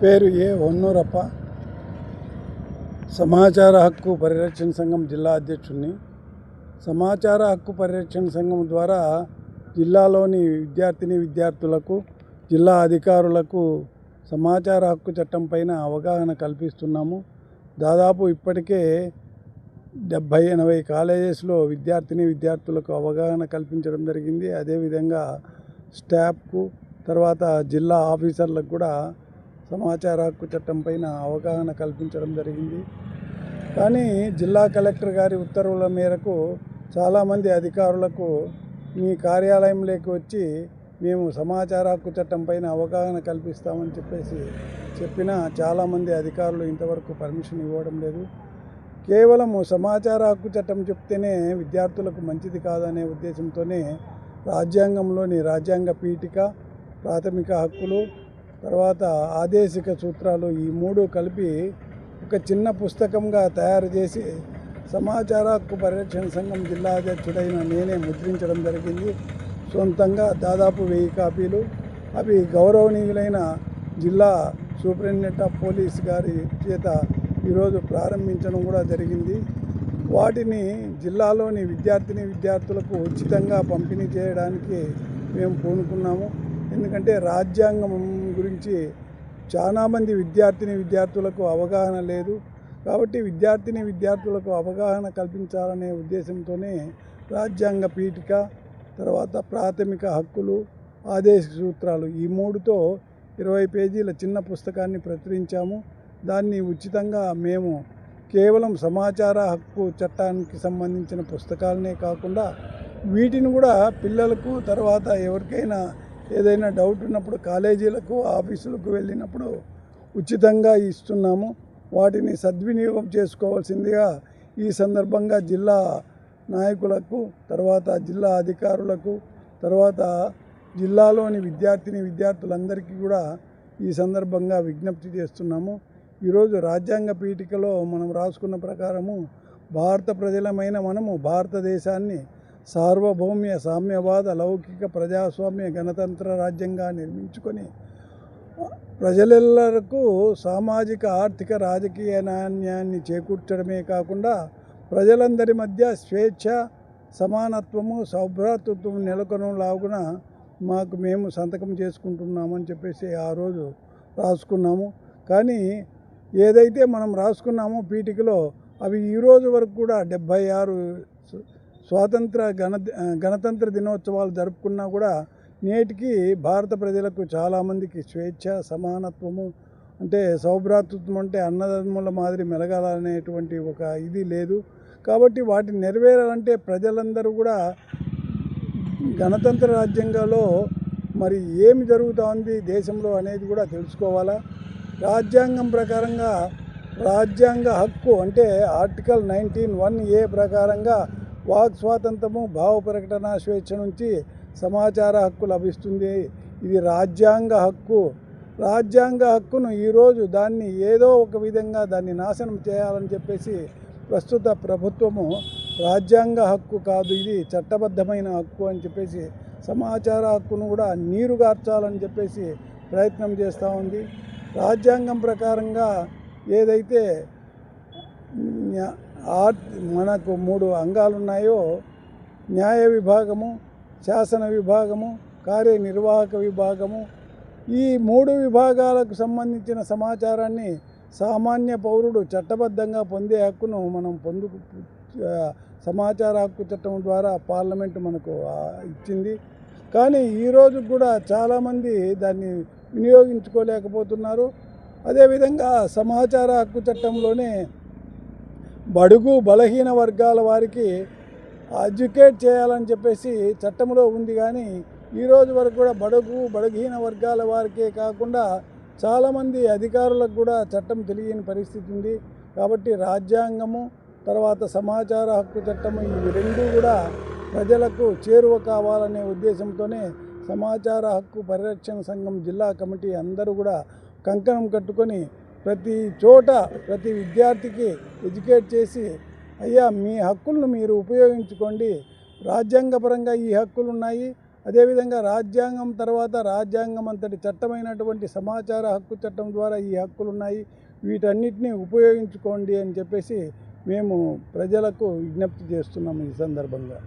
పేరు ఏ వన్నూరప్ప సమాచార హక్కు పరిరక్షణ సంఘం జిల్లా అధ్యక్షుడిని సమాచార హక్కు పరిరక్షణ సంఘం ద్వారా జిల్లాలోని విద్యార్థిని విద్యార్థులకు జిల్లా అధికారులకు సమాచార హక్కు చట్టం పైన అవగాహన కల్పిస్తున్నాము. దాదాపు ఇప్పటికే డెబ్భై ఎనభై కాలేజెస్లో విద్యార్థిని విద్యార్థులకు అవగాహన కల్పించడం జరిగింది. అదేవిధంగా స్టాఫ్కు తర్వాత జిల్లా ఆఫీసర్లకు కూడా సమాచార హక్కు చట్టం పైన అవగాహన కల్పించడం జరిగింది. కానీ జిల్లా కలెక్టర్ గారి ఉత్తర్వుల మేరకు చాలామంది అధికారులకు మీ కార్యాలయంలోకి వచ్చి మేము సమాచార హక్కు చట్టం పైన అవగాహన కల్పిస్తామని చెప్పేసి చెప్పినా చాలామంది అధికారులు ఇంతవరకు పర్మిషన్ ఇవ్వడం లేదు. కేవలము సమాచార హక్కు చట్టం చెప్తేనే విద్యార్థులకు మంచిది కాదనే ఉద్దేశంతోనే రాజ్యాంగంలోని రాజ్యాంగ పీఠిక ప్రాథమిక హక్కులు తర్వాత ఆదేశిక సూత్రాలు ఈ మూడు కలిపి ఒక చిన్న పుస్తకంగా తయారు చేసి సమాచార హక్కు పరిరక్షణ సంఘం జిల్లా అధ్యక్షుడైన నేనే ముద్రించడం జరిగింది. సొంతంగా దాదాపు వెయ్యి కాపీలు అవి గౌరవనీయులైన జిల్లా సూపరింటెండెంట్ ఆఫ్ పోలీస్ గారి చేత ఈరోజు ప్రారంభించడం కూడా జరిగింది. వాటిని జిల్లాలోని విద్యార్థిని విద్యార్థులకు ఉచితంగా పంపిణీ చేయడానికి మేము పూనుకున్నాము. ఎందుకంటే రాజ్యాంగం గురించి చాలామంది విద్యార్థిని విద్యార్థులకు అవగాహన లేదు. కాబట్టి విద్యార్థిని విద్యార్థులకు అవగాహన కల్పించాలనే ఉద్దేశంతోనే రాజ్యాంగ పీఠిక తర్వాత ప్రాథమిక హక్కులు ఆదేశ సూత్రాలు ఈ మూడుతో ఇరవై పేజీల చిన్న పుస్తకాన్ని ప్రచురించాము. దాన్ని ఉచితంగా మేము కేవలం సమాచార హక్కు చట్టానికి సంబంధించిన పుస్తకాలనే కాకుండా వీటిని కూడా పిల్లలకు తర్వాత ఎవరికైనా ఏదైనా డౌట్ ఉన్నప్పుడు కాలేజీలకు ఆఫీసులకు వెళ్ళినప్పుడు ఉచితంగా ఇస్తున్నాము. వాటిని సద్వినియోగం చేసుకోవాల్సిందిగా ఈ సందర్భంగా జిల్లా నాయకులకు తర్వాత జిల్లా అధికారులకు తర్వాత జిల్లాలోని విద్యార్థిని విద్యార్థులందరికీ కూడా ఈ సందర్భంగా విజ్ఞప్తి చేస్తున్నాము. ఈరోజు రాజ్యాంగ పీఠికలో మనం రాసుకున్న ప్రకారము భారత ప్రజలమైన మనము భారతదేశాన్ని సార్వభౌమ్య సామ్యవాద లౌకిక ప్రజాస్వామ్య గణతంత్ర రాజ్యంగా నిర్మించుకొని ప్రజలెల్లరకు సామాజిక ఆర్థిక రాజకీయ నాణ్యాన్ని చేకూర్చడమే కాకుండా ప్రజలందరి మధ్య స్వేచ్ఛ సమానత్వము సౌభ్రాతృత్వం నెలకొనలాగున మాకు మేము సంతకం చేసుకుంటున్నామని చెప్పేసి ఆ రోజు రాసుకున్నాము. కానీ ఏదైతే మనం రాసుకున్నామో పీటికలో అవి ఈరోజు వరకు కూడా డెబ్భై ఆరు స్వాతంత్ర గణ గణతంత్ర దినోత్సవాలు జరుపుకున్నా కూడా నేటికి భారత ప్రజలకు చాలామందికి స్వేచ్ఛ సమానత్వము అంటే సౌభ్రాతృత్వం అంటే అన్నదమ్ముల మాదిరి మెలగాలనేటువంటి ఒక ఇది లేదు. కాబట్టి వాటిని నెరవేరాలంటే ప్రజలందరూ కూడా గణతంత్ర రాజ్యాంగంలో మరి ఏమి జరుగుతోంది దేశంలో అనేది కూడా తెలుసుకోవాలా. రాజ్యాంగం ప్రకారంగా రాజ్యాంగ హక్కు అంటే ఆర్టికల్ నైన్టీన్ వన్ ఏ ప్రకారంగా వాక్ స్వాతంత్రము భావ ప్రకటన స్వేచ్ఛ నుంచి సమాచార హక్కు లభిస్తుంది. ఇది రాజ్యాంగ హక్కు. రాజ్యాంగ హక్కును ఈరోజు దాన్ని ఏదో ఒక విధంగా దాన్ని నాశనం చేయాలని చెప్పేసి ప్రస్తుత ప్రభుత్వము రాజ్యాంగ హక్కు కాదు ఇది చట్టబద్ధమైన హక్కు అని చెప్పేసి సమాచార హక్కును కూడా నీరుగార్చాలని చెప్పేసి ప్రయత్నం చేస్తూ ఉంది. రాజ్యాంగం ప్రకారంగా ఏదైతే ఆర్ మనకు మూడు అంగాలు ఉన్నాయో న్యాయ విభాగము శాసన విభాగము కార్యనిర్వాహక విభాగము. ఈ మూడు విభాగాలకు సంబంధించిన సమాచారాన్ని సామాన్య పౌరుడు చట్టబద్ధంగా పొందే హక్కును మనం పొందు సమాచార హక్కు చట్టం ద్వారా పార్లమెంటు మనకు ఇచ్చింది. కానీ ఈరోజు కూడా చాలామంది దాన్ని వినియోగించుకోలేకపోతున్నారు. అదేవిధంగా సమాచార హక్కు చట్టంలోనే బడుగు బలహీన వర్గాల వారికి ఎడ్యుకేట్ చేయాలని చెప్పేసి చట్టంలో ఉంది కానీ ఈరోజు వరకు కూడా బడుగు బలహీన వర్గాల వారికే కాకుండా చాలామంది అధికారులకు కూడా చట్టం తెలియని పరిస్థితి ఉంది. కాబట్టి రాజ్యాంగము తర్వాత సమాచార హక్కు చట్టము ఇవి రెండు కూడా ప్రజలకు చేరువ కావాలనే ఉద్దేశంతోనే సమాచార హక్కు పరిరక్షణ సంఘం జిల్లా కమిటీ అందరూ కూడా కంకణం కట్టుకొని ప్రతి చోట ప్రతి విద్యార్థికి ఎడ్యుకేట్ చేసి అయ్యా మీ హక్కులను మీరు ఉపయోగించుకోండి. రాజ్యాంగపరంగా ఈ హక్కులు ఉన్నాయి అదేవిధంగా రాజ్యాంగం తర్వాత రాజ్యాంగం అంతటి చట్టమైనటువంటి సమాచార హక్కు చట్టం ద్వారా ఈ హక్కులు ఉన్నాయి వీటన్నిటిని ఉపయోగించుకోండి అని చెప్పేసి మేము ప్రజలకు విజ్ఞప్తి చేస్తున్నాము ఈ సందర్భంగా.